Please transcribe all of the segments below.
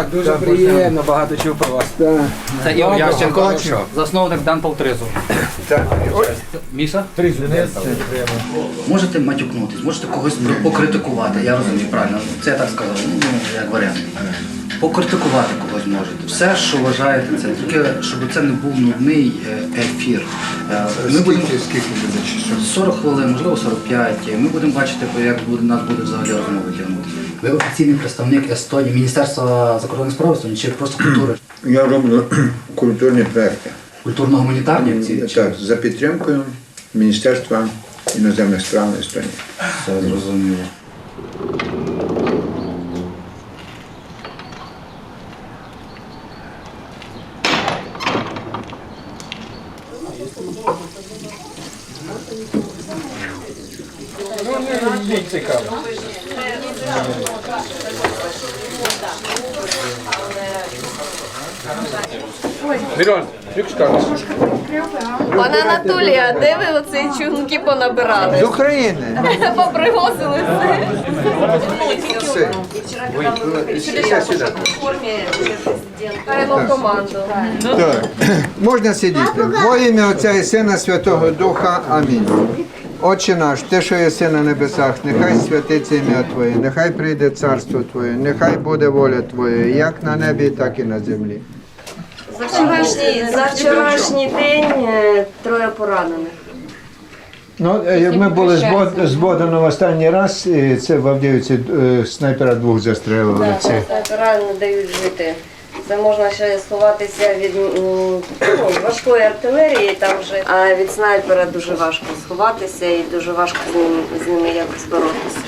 Так, дуже приємно, багато чув про вас. Так, Це Ігор Ященко, засновник Дан Тризу. так. Тризу. Можете матюкнутись, можете когось покритикувати, я розумію, правильно, це я так сказав, ну, як варіант. Покритикувати когось можете. Все, що вважаєте, це тільки щоб це не був нудний е, ефір. Е, Ми будемо Скільки, буде чи що? 40 хвилин, можливо 45. Ми будемо бачити, як буде нас буде взагалі розмови тягнути. Ви офіційний представник Естонії, Міністерства закордонних справ Естонії чи просто культури? Я роблю культурні проекти. Культурно-гуманітарні ці чи- Так, за підтримкою Міністерства іноземних справ Естонії. Все зрозуміло. Ну, не їй цікаво. Мирон, як скажеш? Пане Анатолій, а де ви оці чугунки понабирали? З України. Попривозили все. Все. Я сюди. Хайло команду. Так. Можна сидіти. Во ім'я Отця і Сина Святого Духа. Амінь. Отче наш, ти, що єси на небесах, нехай святиться ім'я Твоє, нехай прийде царство Твоє, нехай буде воля Твоя, як на небі, так і на землі. За вчорашній, за вчорашній день е, троє поранених. Ну, е, ми були з Боданом останній раз, і це в Авдіївці е, снайпера двох застрелили. Це. Снайпера не дають жити. Це можна ще сховатися від м, ну, важкої артилерії, там вже, а від снайпера дуже важко сховатися і дуже важко з ним з ними якось боротися.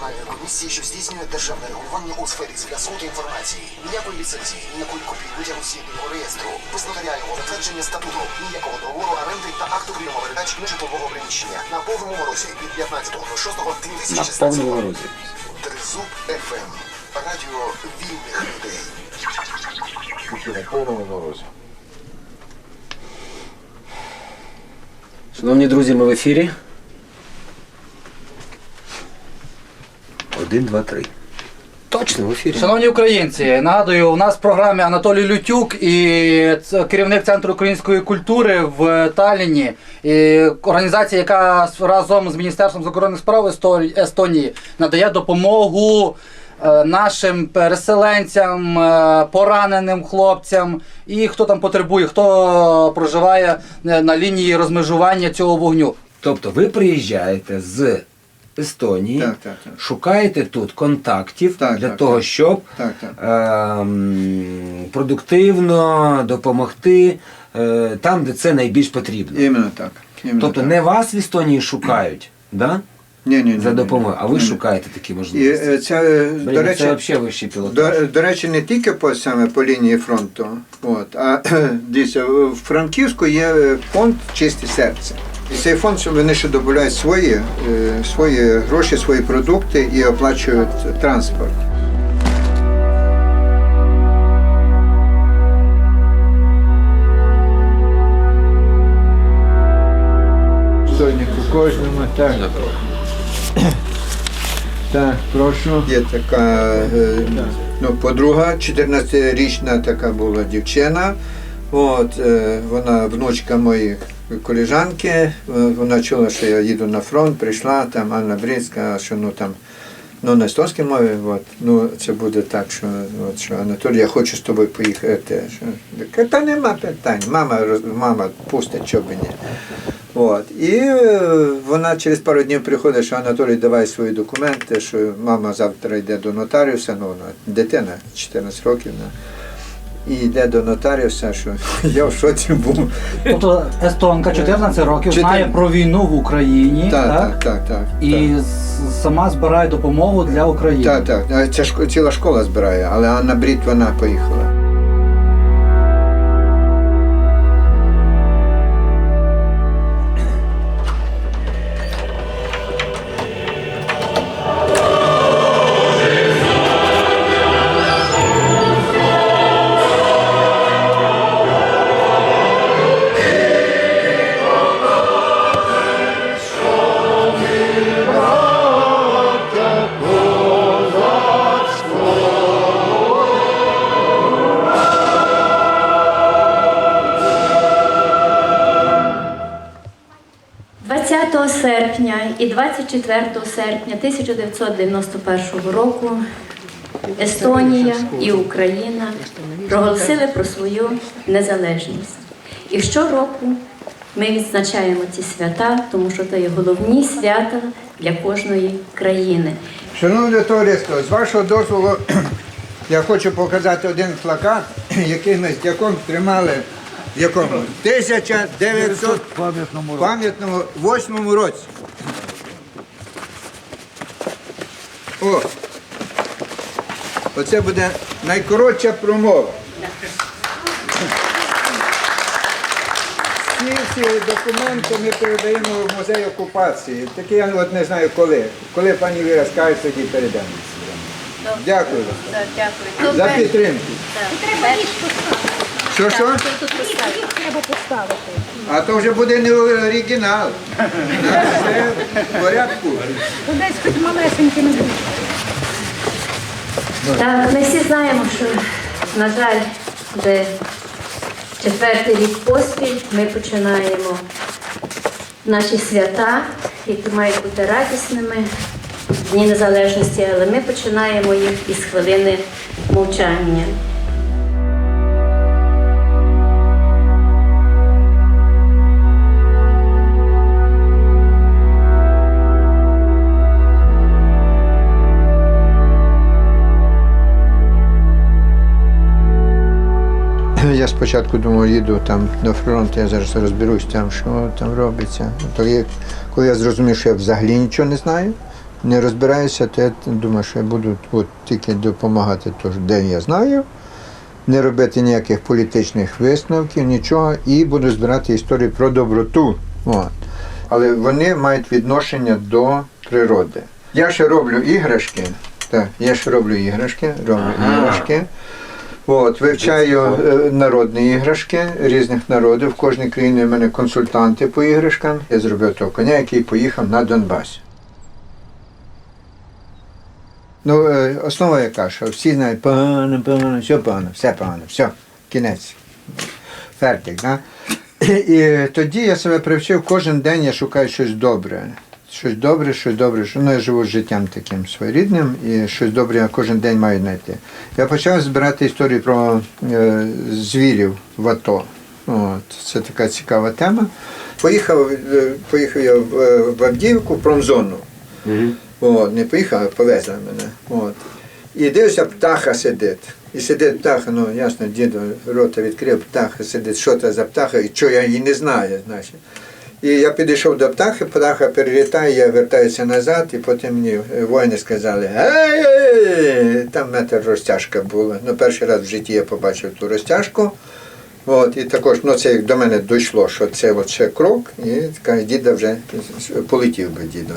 Національної комісії, що здійснює державне регулювання у сфері зв'язку та інформації. Ніякої ліцензії, ніякої копії витягу з єдиного реєстру, без нотаріального затвердження статуту, ніякого договору оренди та акту прийому передач нежитлового приміщення на повному морозі від 15.06.2016 року. Тризуб ФМ. Радіо вільних людей. На повному морозі. Шановні друзі, ми в ефірі. Один, два, три. Точно в ефірі. Шановні українці, нагадую, у нас в програмі Анатолій Лютюк і керівник Центру української культури в Талліні. І організація, яка разом з Міністерством закордонних справ Естонії надає допомогу е, нашим переселенцям, е, пораненим хлопцям і хто там потребує, хто проживає е, на лінії розмежування цього вогню. Тобто ви приїжджаєте з Естонії, Так, так, так. шукаєте тут контактів Так, для так, того, так. щоб Так, так. ем, продуктивно допомогти е, там, де це найбільш потрібно. Іменно так. Іменно Тобто так. не вас в Естонії шукають, да? ні, ні, ні, за допомогою, а ви ні, ні. шукаєте такі можливості. е, це, е, до речі, це взагалі вищий пілотаж. До, до речі, не тільки по саме по лінії фронту, от, а дивіться, в Франківську є е, фонд Чисте серце. І цей фонд, вони ще додають свої, е, свої гроші, свої продукти і оплачують транспорт. Стойник у кожному. Так. Так, прошу. Є така е, ну, подруга, 14-річна така була дівчина. От, е, вона внучка моєї коліжанки. Е, Вона чула, що я їду на фронт, прийшла там Анна Брицька, що ну там. Ну, на естонській мові, от, ну, це буде так, що, от, що Анатолій, я хочу з тобою поїхати. Що, «Та нема питань, мама, мама пустить, що б ні. От. І е, вона через пару днів приходить, що Анатолій, давай свої документи, що мама завтра йде до нотаріуса, ну, дитина 14 років. ну, І йде до нотаріуса, що я в шоці був. Тобто Естонка 14 років Чотир- знає про війну в Україні, Так, так? так, так. І з- сама збирає допомогу для України. Так, так. А Це ж ціла школа збирає, але Анна Брід вона поїхала. І 24 серпня 1991 року Естонія і Україна проголосили про свою незалежність. І щороку ми відзначаємо ці свята, тому що це є головні свята для кожної країни. Шановне товариство, з вашого дозволу я хочу показати один плакат, який ми з дяком тримали в якому 1900 пам'ятному пам'ятному восьмому році. О! Оце буде найкоротша промова. Всі ці документи ми передаємо в музей окупації. Таке я от не знаю коли. Коли пані Віра скаже, тоді передамо. Дякую вам Дякую. за підтримку. Що що? Треба поставити. А то вже буде не оригінал. Все в порядку. Ну, Десь хоч малесенькими. Так, ми всі знаємо, що, на жаль, вже четвертий рік поспіль ми починаємо наші свята, які мають бути радісними, Дні Незалежності, але ми починаємо їх із хвилини мовчання. Спочатку думав, їду там до фронту, я зараз розберусь там, що там робиться. То є, коли я зрозумів, що я взагалі нічого не знаю, не розбираюся, то я думаю, що я буду от, тільки допомагати, то, де я знаю, не робити ніяких політичних висновків, нічого, і буду збирати історію про доброту. От. Але вони мають відношення до природи. Я ще роблю іграшки. Так, я ще роблю іграшки, роблю іграшки. От, вивчаю е, народні іграшки різних народів. В кожній країні в мене консультанти по іграшкам. Я зробив того коня, який поїхав на Донбас. Ну, е, основа яка, що всі знають, погано, погано, все погано, все погано, все, кінець. Фертик, да? І, і тоді я себе привчив, кожен день я шукаю щось добре. Щось добре, щось добре. Що, ну, я живу життям таким своєрідним, і щось добре я кожен день маю знайти. Я почав збирати історії про е, звірів в АТО. От, це така цікава тема. Поїхав, е, поїхав я в, е, в Авдіївку, в промзону. От, не поїхав, а повезли мене. От. І дивишся, птаха сидить. І сидить птаха, ну ясно, діду рота відкрив, птаха сидить, що це за птаха, і що я її не знаю. Значить. І я підійшов до птахи, птаха перелітає, я вертаюся назад, і потім мені воїни сказали, гей, ей, там метр розтяжка була. Ну, перший раз в житті я побачив ту розтяжку. От, і також ну, це як до мене дійшло, що це от крок, і така діда вже полетів би дідо.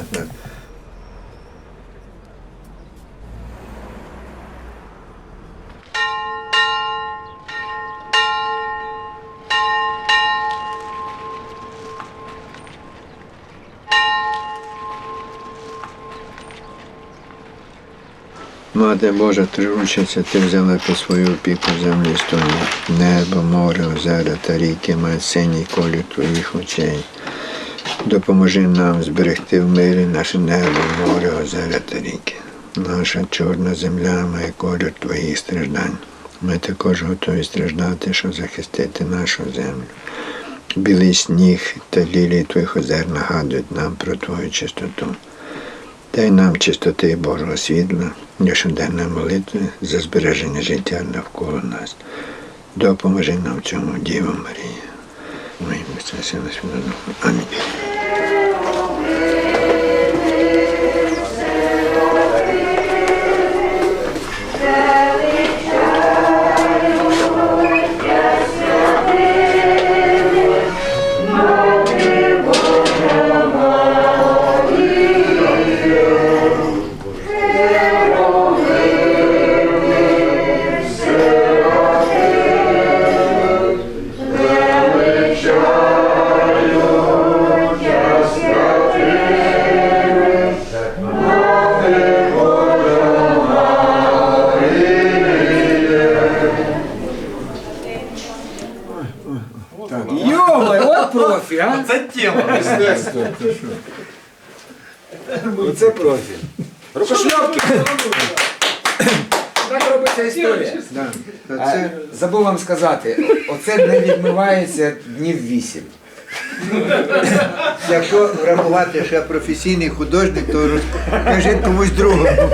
Мати Божа, триручиця, ти взяла під свою опіку землі сторони. Небо, море, озера та ріки мають синій колір твоїх очей. Допоможи нам зберегти в мирі наше небо, море, озера та ріки. Наша чорна земля має колір твоїх страждань. Ми також готові страждати, щоб захистити нашу землю. Білий сніг та лілії твоїх озер нагадують нам про твою чистоту. Дай нам чистоти Божого світла, щоденної молитви за збереження життя навколо нас. Допоможи нам в цьому Діва Марія. Амінь. Профі, а? Це тема. Оце профіль. Рукошльопки. Так робиться історія. Да. А, Це, Забув вам сказати, оце не відмивається днів вісім. якщо врахувати, що я професійний художник, то розкажіть комусь другому.